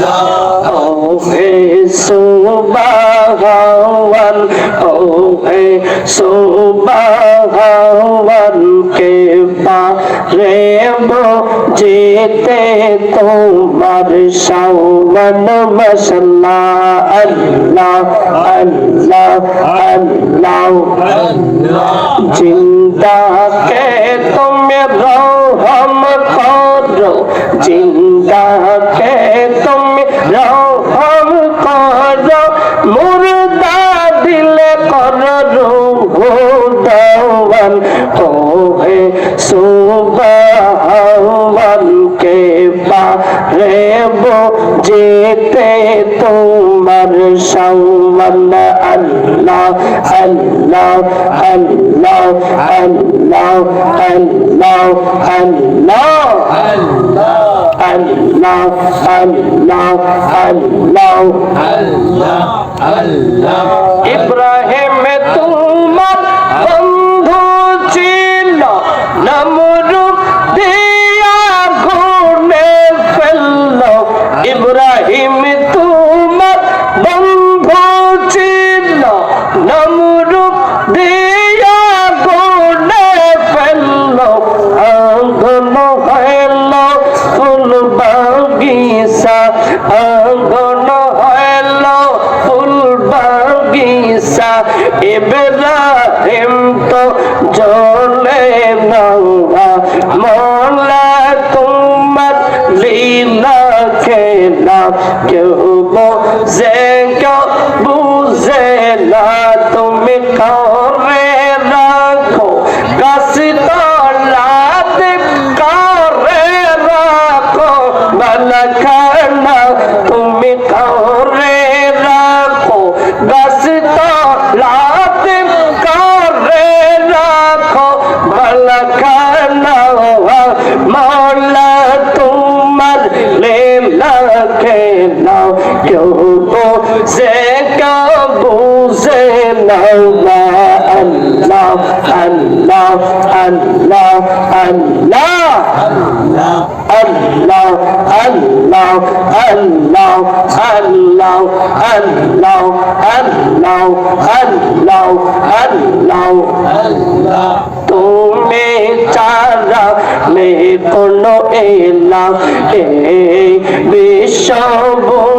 Oh, hey, so ba hawan. Oh, hey, ba hawan. Ke ba rebo jete to mar sauman masla Allah, Allah, Allah, Allah. Jinda ke tum rao ham karo, jinda ke तुम रहो हम करो मुर्दा दिल कर रो दवन तो है सुबह मन के बारे वो जेते तो শাওন আল্লাহ আল্লাহ আল্লাহ আল্লাহ আল্লাহ আল্লাহ আল্লাহ আল্লাহ আল্লাহ আল্লাহ ইব্রাহিম তোমার বন্ধু ছিল নমরুদ দিয়া গুনে ফেলল ইব্রাহিম অগণ হল ফুল বাগিচা এবেলা হেমত জলে নৌয়া মলা তোমার লীলা খেলা কেউ বোঝে বোঝে কেউ বুঝে না আল্লাহ আল্লাহ আল্লাহ আল্লাহ আল্লাহ আল্লাহ আল্লাহ আল্লাহ আল্লাহ আল্লাহ আল্লাহ আল্লাহ তুমি চারা বেচারা নিপুণ এলা এই বিশ্বভুবনে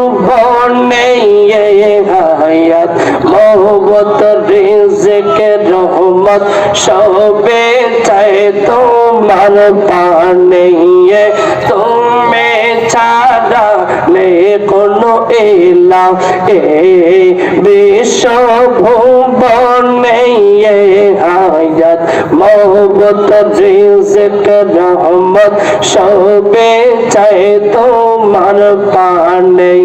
হায়াত মহবত রিজকে রহমত সবে চাই তোমার পানে তুমি কোনো এলা এ বিশ্ব ভুবনে হায়াত। মহবত রিজক রহমত সবে চাই তোমার পানে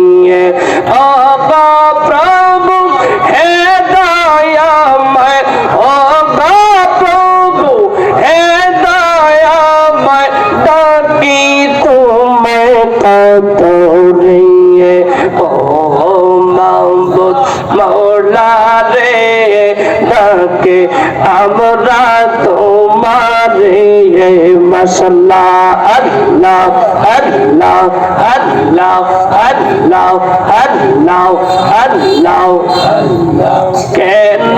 অবা মৌলা রে ডাকে আমরা তোমার। মশলা আল্লাহ আল্লাহ আল্লাহ আল্লাহ আল্লাহ আল্লাহ। কেন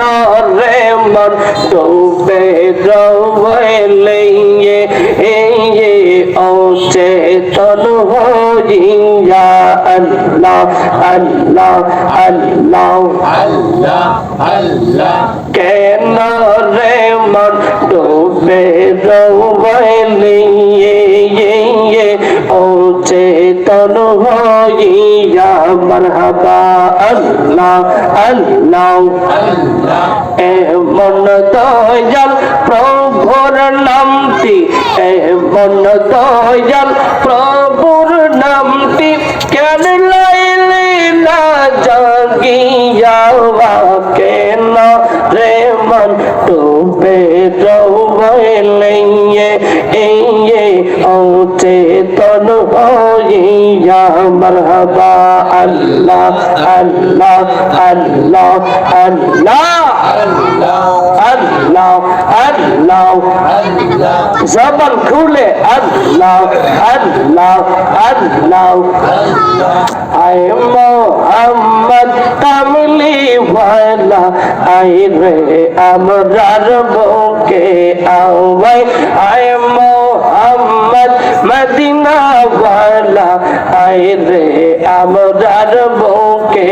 রে মন ডুবে রইলে? অচেতন হইয়া আল্লাহ আল্লাহ আল্লাহ কেন রে মন ডুবে রইলে অচেতন হইয়া মারহাবা আল্লাহ আল্লাহ এমন দয়াল প্রভুর নামটি এমন দয়াল প্রভুর জাগিয়া কেন রে মন ডুবে এই অচেতন হইয়া মারহাবা আল্লাহ আল্লাহ আল্লাহ আল্লাহ আল্লাহ আল্লাহ। জবান খুলে আল্লাহ আল্লাহ আল্লাহ। আয় মোহাম্মদ কামলি ওয়ালা আই রে আমরার বুকে আওয়াই আয় মোহাম্মদ মদিনা ওয়ালা আই রে আমরার বুকে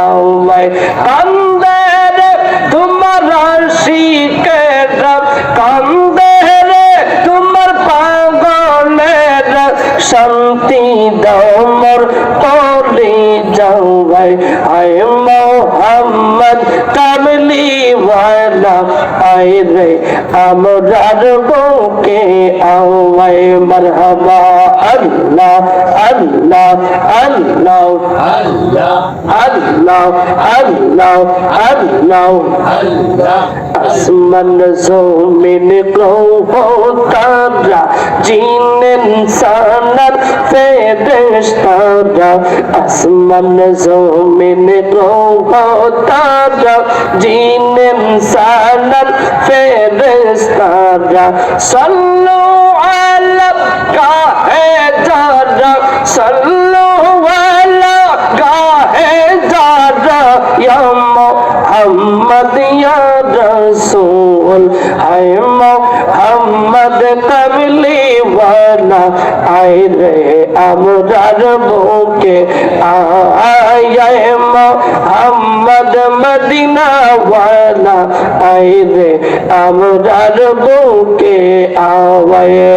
আওয়াই কান্দে রে তোমার শিকের কান্দে आए रे अमरार के आए मरहबा अल्लाह अल्लाह अल्लाह अल्लाह अल्लाह अल्लाह अल्लाह আসমান জমিন গ্রহ তারা জিন ইনসানার ফেরেশতারা। আসমান জমিন গ্রহ তারা জিন ইনসানার ফেরেশতারা। সাল্লু আলা কাহে যারা সাল্লু আইরে আমরার বুকে আয় মোহাম্মদ মদিনাওয়ালা আইরে আমরার বুকে আওয়ায়